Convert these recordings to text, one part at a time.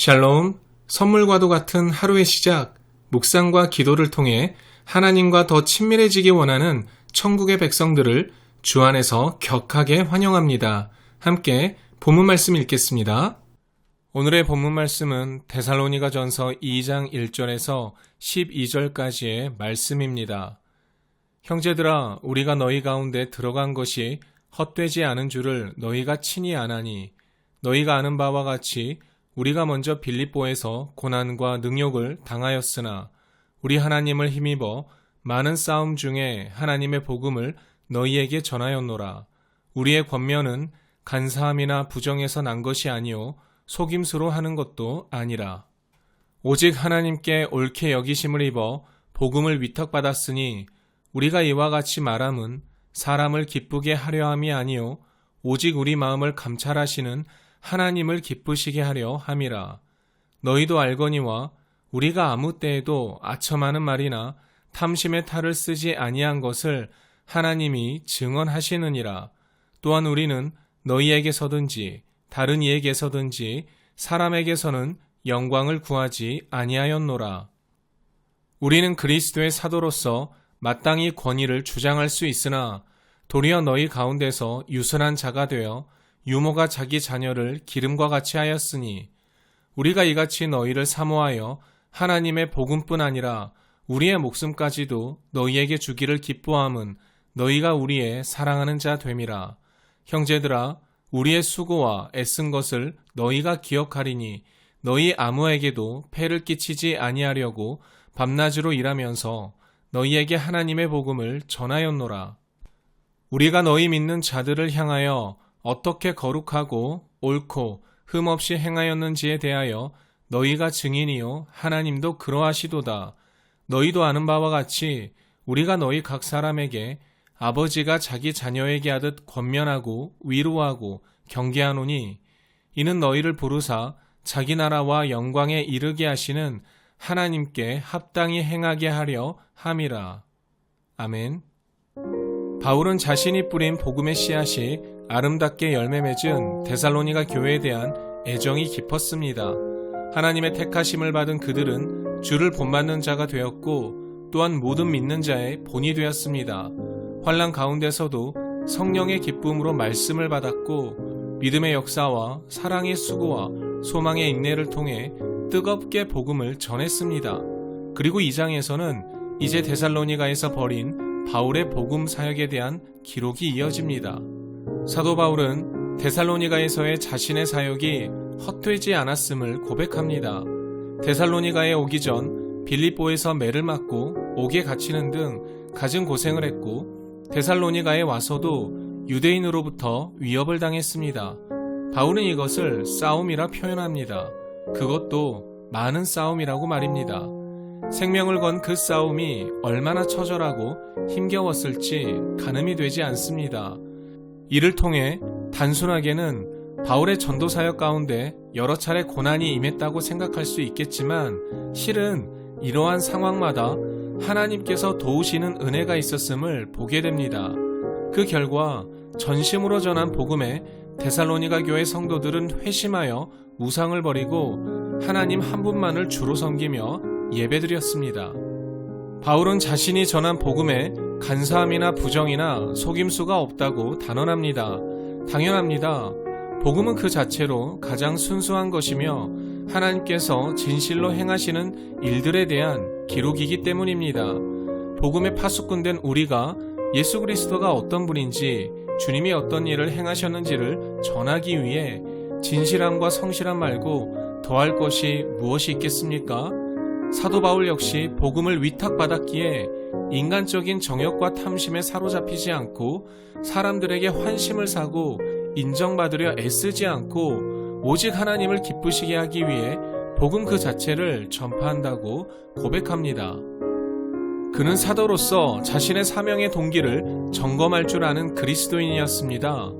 샬롬, 선물과도 같은 하루의 시작, 묵상과 기도를 통해 하나님과 더 친밀해지기 원하는 천국의 백성들을 주 안에서 격하게 환영합니다. 함께 본문 말씀 읽겠습니다. 오늘의 본문 말씀은 데살로니가 전서 2장 1절에서 12절까지의 말씀입니다. 형제들아, 우리가 너희 가운데 들어간 것이 헛되지 않은 줄을 너희가 친히 아나니, 너희가 아는 바와 같이 우리가 먼저 빌립보에서 고난과 능욕을 당하였으나, 우리 하나님을 힘입어 많은 싸움 중에 하나님의 복음을 너희에게 전하였노라. 우리의 권면은 간사함이나 부정에서 난 것이 아니요 속임수로 하는 것도 아니라 오직 하나님께 옳게 여기심을 입어 복음을 위탁받았으니 우리가 이와 같이 말함은 사람을 기쁘게 하려 함이 아니요 오직 우리 마음을 감찰하시는 하나님을 기쁘시게 하려 함이라 너희도 알거니와 우리가 아무 때에도 아첨하는 말이나 탐심의 탈을 쓰지 아니한 것을 하나님이 증언하시느니라 또한 우리는 너희에게서든지 다른 이에게서든지 사람에게서는 영광을 구하지 아니하였노라. 우리는 그리스도의 사도로서 마땅히 권위를 주장할 수 있으나 도리어 너희 가운데서 유순한 자가 되어 유모가 자기 자녀를 기름과 같이 하였으니 우리가 이같이 너희를 사모하여 하나님의 복음뿐 아니라 우리의 목숨까지도 너희에게 주기를 기뻐함은 너희가 우리의 사랑하는 자 됨이라. 형제들아, 우리의 수고와 애쓴 것을 너희가 기억하리니 너희 아무에게도 폐를 끼치지 아니하려고 밤낮으로 일하면서 너희에게 하나님의 복음을 전하였노라. 우리가 너희 믿는 자들을 향하여 어떻게 거룩하고 옳고 흠없이 행하였는지에 대하여 너희가 증인이요 하나님도 그러하시도다. 너희도 아는 바와 같이 우리가 너희 각 사람에게 아버지가 자기 자녀에게 하듯 권면하고 위로하고 경계하노니 이는 너희를 부르사 자기 나라와 영광에 이르게 하시는 하나님께 합당히 행하게 하려 함이라. 아멘. 바울은 자신이 뿌린 복음의 씨앗이 아름답게 열매 맺은 데살로니가 교회에 대한 애정이 깊었습니다. 하나님의 택하심을 받은 그들은 주를 본받는 자가 되었고 또한 모든 믿는 자의 본이 되었습니다. 환란 가운데서도 성령의 기쁨으로 말씀을 받았고 믿음의 역사와 사랑의 수고와 소망의 인내를 통해 뜨겁게 복음을 전했습니다. 그리고 이 장에서는 이제 데살로니가에서 벌인 바울의 복음 사역에 대한 기록이 이어집니다. 사도 바울은 데살로니가에서의 자신의 사역이 헛되지 않았음을 고백합니다. 데살로니가에 오기 전 빌립보에서 매를 맞고 옥에 갇히는 등 갖은 고생을 했고 데살로니가에 와서도 유대인으로부터 위협을 당했습니다. 바울은 이것을 싸움이라 표현합니다. 그것도 많은 싸움이라고 말입니다. 생명을 건 그 싸움이 얼마나 처절하고 힘겨웠을지 가늠이 되지 않습니다. 이를 통해 단순하게는 바울의 전도 사역 가운데 여러 차례 고난이 임했다고 생각할 수 있겠지만 실은 이러한 상황마다 하나님께서 도우시는 은혜가 있었음을 보게 됩니다. 그 결과 전심으로 전한 복음에 데살로니가 교회 성도들은 회심하여 우상을 버리고 하나님 한 분만을 주로 섬기며 예배드렸습니다. 바울은 자신이 전한 복음에 간사함이나 부정이나 속임수가 없다고 단언합니다. 당연합니다. 복음은 그 자체로 가장 순수한 것이며 하나님께서 진실로 행하시는 일들에 대한 기록이기 때문입니다. 복음에 파수꾼된 우리가 예수 그리스도가 어떤 분인지 주님이 어떤 일을 행하셨는지를 전하기 위해 진실함과 성실함 말고 더할 것이 무엇이 있겠습니까? 사도 바울 역시 복음을 위탁받았기에 인간적인 정욕과 탐심에 사로잡히지 않고 사람들에게 환심을 사고 인정받으려 애쓰지 않고 오직 하나님을 기쁘시게 하기 위해 복음 그 자체를 전파한다고 고백합니다. 그는 사도로서 자신의 사명의 동기를 점검할 줄 아는 그리스도인이었습니다.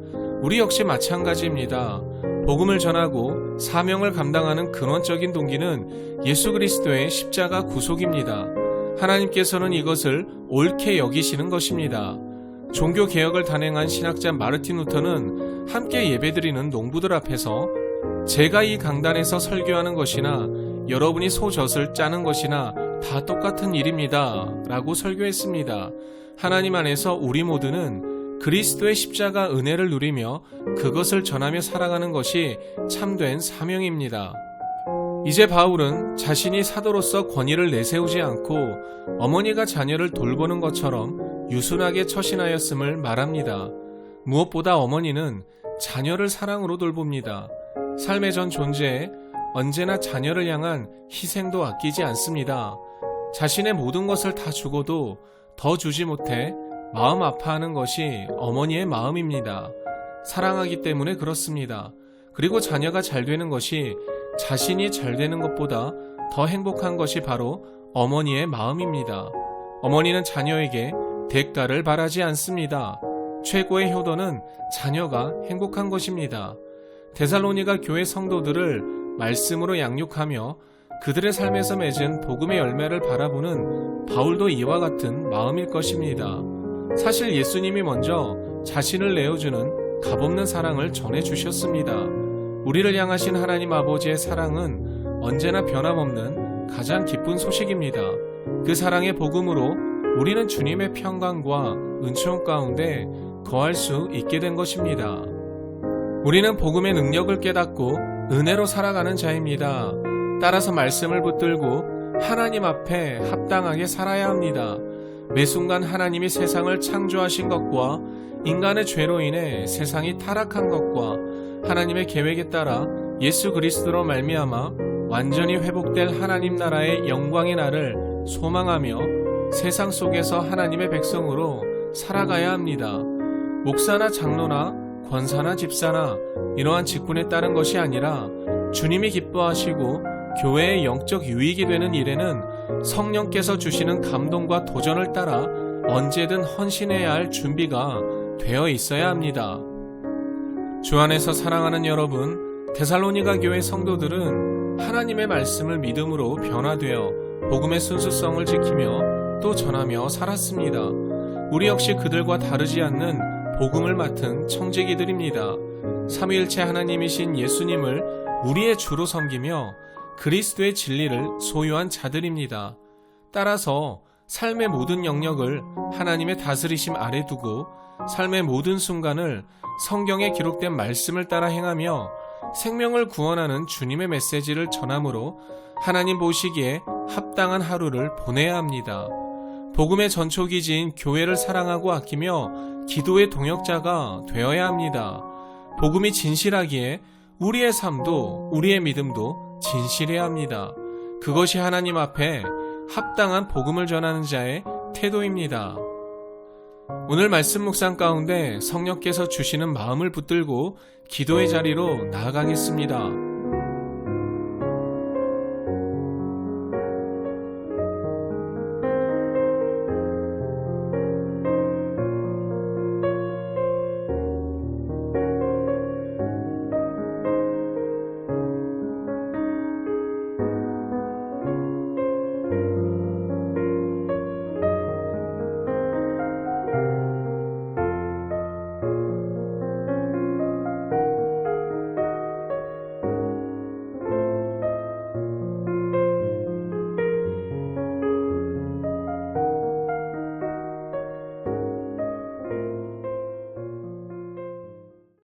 우리 역시 마찬가지입니다. 복음을 전하고 사명을 감당하는 근원적인 동기는 예수 그리스도의 십자가 구속입니다. 하나님께서는 이것을 옳게 여기시는 것입니다. 종교 개혁을 단행한 신학자 마르틴 루터는 함께 예배드리는 농부들 앞에서 제가 이 강단에서 설교하는 것이나 여러분이 소젖을 짜는 것이나 다 똑같은 일입니다. 라고 설교했습니다. 하나님 안에서 우리 모두는 그리스도의 십자가 은혜를 누리며 그것을 전하며 살아가는 것이 참된 사명입니다. 이제 바울은 자신이 사도로서 권위를 내세우지 않고 어머니가 자녀를 돌보는 것처럼 유순하게 처신하였음을 말합니다. 무엇보다 어머니는 자녀를 사랑으로 돌봅니다. 삶의 전 존재에 언제나 자녀를 향한 희생도 아끼지 않습니다. 자신의 모든 것을 다 주고도 더 주지 못해 마음 아파하는 것이 어머니의 마음입니다. 사랑하기 때문에 그렇습니다. 그리고 자녀가 잘 되는 것이 자신이 잘 되는 것보다 더 행복한 것이 바로 어머니의 마음입니다. 어머니는 자녀에게 대가를 바라지 않습니다. 최고의 효도는 자녀가 행복한 것입니다. 데살로니가 교회 성도들을 말씀으로 양육하며 그들의 삶에서 맺은 복음의 열매를 바라보는 바울도 이와 같은 마음일 것입니다. 사실 예수님이 먼저 자신을 내어주는 값없는 사랑을 전해주셨습니다. 우리를 향하신 하나님 아버지의 사랑은 언제나 변함없는 가장 기쁜 소식입니다. 그 사랑의 복음으로 우리는 주님의 평강과 은총 가운데 거할 수 있게 된 것입니다. 우리는 복음의 능력을 깨닫고 은혜로 살아가는 자입니다. 따라서 말씀을 붙들고 하나님 앞에 합당하게 살아야 합니다. 매 순간 하나님이 세상을 창조하신 것과 인간의 죄로 인해 세상이 타락한 것과 하나님의 계획에 따라 예수 그리스도로 말미암아 완전히 회복될 하나님 나라의 영광의 날을 소망하며 세상 속에서 하나님의 백성으로 살아가야 합니다. 목사나 장로나 권사나 집사나 이러한 직분에 따른 것이 아니라 주님이 기뻐하시고 교회의 영적 유익이 되는 일에는 성령께서 주시는 감동과 도전을 따라 언제든 헌신해야 할 준비가 되어 있어야 합니다. 주 안에서 사랑하는 여러분, 데살로니가 교회 성도들은 하나님의 말씀을 믿음으로 변화되어 복음의 순수성을 지키며 또 전하며 살았습니다. 우리 역시 그들과 다르지 않는 복음을 맡은 청지기들입니다. 삼위일체 하나님이신 예수님을 우리의 주로 섬기며 그리스도의 진리를 소유한 자들입니다. 따라서 삶의 모든 영역을 하나님의 다스리심 아래 두고 삶의 모든 순간을 성경에 기록된 말씀을 따라 행하며 생명을 구원하는 주님의 메시지를 전함으로 하나님 보시기에 합당한 하루를 보내야 합니다. 복음의 전초기지인 교회를 사랑하고 아끼며 기도의 동역자가 되어야 합니다. 복음이 진실하기에 우리의 삶도 우리의 믿음도 진실해야 합니다. 그것이 하나님 앞에 합당한 복음을 전하는 자의 태도입니다. 오늘 말씀 묵상 가운데 성령께서 주시는 마음을 붙들고 기도의 자리로 나아가겠습니다.